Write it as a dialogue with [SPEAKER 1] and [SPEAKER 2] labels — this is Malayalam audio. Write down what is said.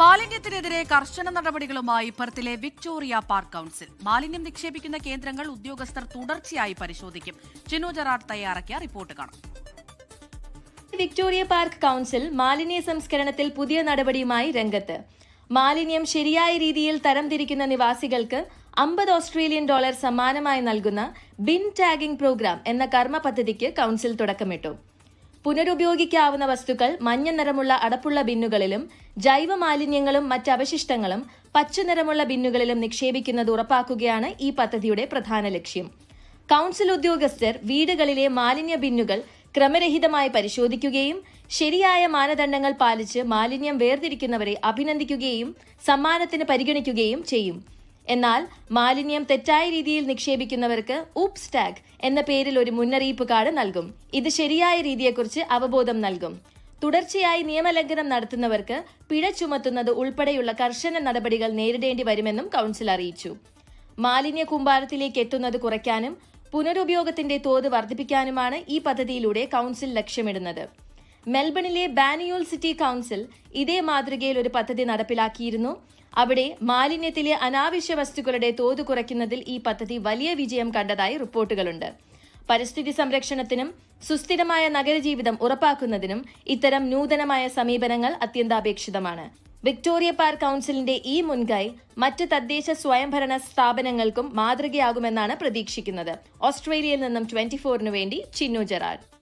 [SPEAKER 1] മാലിന്യത്തിനെതിരെ കർശന നടപടികളുമായി പെർത്തിലെ വിക്ടോറിയ പാർക്ക് കൌൺസിൽ. മാലിന്യം നിക്ഷേപിക്കുന്ന കേന്ദ്രങ്ങൾ ഉദ്യോഗസ്ഥർ തുടർച്ചയായി പരിശോധിക്കും. ചിനു ജറാട്ട് തയ്യാറാക്കിയ റിപ്പോർട്ട് കാണാം.
[SPEAKER 2] വിക്ടോറിയ പാർക്ക് കൌൺസിൽ മാലിന്യ സംസ്കരണത്തിൽ പുതിയ നടപടിയുമായി രംഗത്ത്. മാലിന്യം ശരിയായ രീതിയിൽ തരംതിരിക്കുന്ന നിവാസികൾക്ക് അമ്പത് ഓസ്ട്രേലിയൻ ഡോളർ സമ്മാനമായി നൽകുന്ന ബിൻ ടാഗിംഗ് പ്രോഗ്രാം എന്ന കർമ്മ പദ്ധതിക്ക് കൗൺസിൽ തുടക്കമിട്ടു. പുനരുപയോഗിക്കാവുന്ന വസ്തുക്കൾ മഞ്ഞ നിറമുള്ള അടപ്പുള്ള ബിന്നുകളിലും ജൈവ മാലിന്യങ്ങളും മറ്റ് അവശിഷ്ടങ്ങളും പച്ച നിറമുള്ള ബിന്നുകളിലും നിക്ഷേപിക്കുന്നത് ഉറപ്പാക്കുകയാണ് ഈ പദ്ധതിയുടെ പ്രധാന ലക്ഷ്യം. കൗൺസിൽ ഉദ്യോഗസ്ഥർ വീടുകളിലെ മാലിന്യ ബിന്നുകൾ ക്രമരഹിതമായി പരിശോധിക്കുകയും ശരിയായ മാനദണ്ഡങ്ങൾ പാലിച്ച് മാലിന്യം വേർതിരിക്കുന്നവരെ അഭിനന്ദിക്കുകയും സമ്മാനത്തിന് പരിഗണിക്കുകയും ചെയ്യും. എന്നാൽ മാലിന്യം തെറ്റായ രീതിയിൽ നിക്ഷേപിക്കുന്നവർക്ക് ഊപ്സ് ടാഗ് എന്ന പേരിൽ ഒരു മുന്നറിയിപ്പ് കാർഡ് നൽകും. ഇത് ശരിയായ രീതിയെക്കുറിച്ച് അവബോധം നൽകും. തുടർച്ചയായി നിയമലംഘനം നടത്തുന്നവർക്ക് പിഴ ചുമത്തുന്നത് ഉൾപ്പെടെയുള്ള കർശന നടപടികൾ നേരിടേണ്ടി വരുമെന്നും കൗൺസിൽ അറിയിച്ചു. മാലിന്യ കൂമ്പാരത്തിലേക്ക് എത്തുന്നത് കുറയ്ക്കാനും പുനരുപയോഗത്തിന്റെ തോത് വർദ്ധിപ്പിക്കാനുമാണ് ഈ പദ്ധതിയിലൂടെ കൗൺസിൽ ലക്ഷ്യമിടുന്നത്. മെൽബണിലെ ബാനിയോൾ സിറ്റി കൗൺസിൽ ഇതേ മാതൃകയിൽ ഒരു പദ്ധതി നടപ്പിലാക്കിയിരുന്നു. അവിടെ മാലിന്യത്തിലെ അനാവശ്യ വസ്തുക്കളുടെ തോത് കുറയ്ക്കുന്നതിൽ ഈ പദ്ധതി വലിയ വിജയം കണ്ടതായി റിപ്പോർട്ടുകളുണ്ട്. പരിസ്ഥിതി സംരക്ഷണത്തിനും സുസ്ഥിരമായ നഗരജീവിതം ഉറപ്പാക്കുന്നതിനും ഇത്തരം നൂതനമായ സമീപനങ്ങൾ അത്യന്താപേക്ഷിതമാണ്. വിക്ടോറിയ പാർക്ക് കൗൺസിലിന്റെ ഈ മുൻകൈ മറ്റ് തദ്ദേശ സ്വയംഭരണ സ്ഥാപനങ്ങൾക്കും മാതൃകയാകുമെന്നാണ് പ്രതീക്ഷിക്കുന്നത്. ഓസ്ട്രേലിയയിൽ നിന്നും ട്വന്റി ഫോറിനു വേണ്ടി ചിന്നു ജെറാഡ്.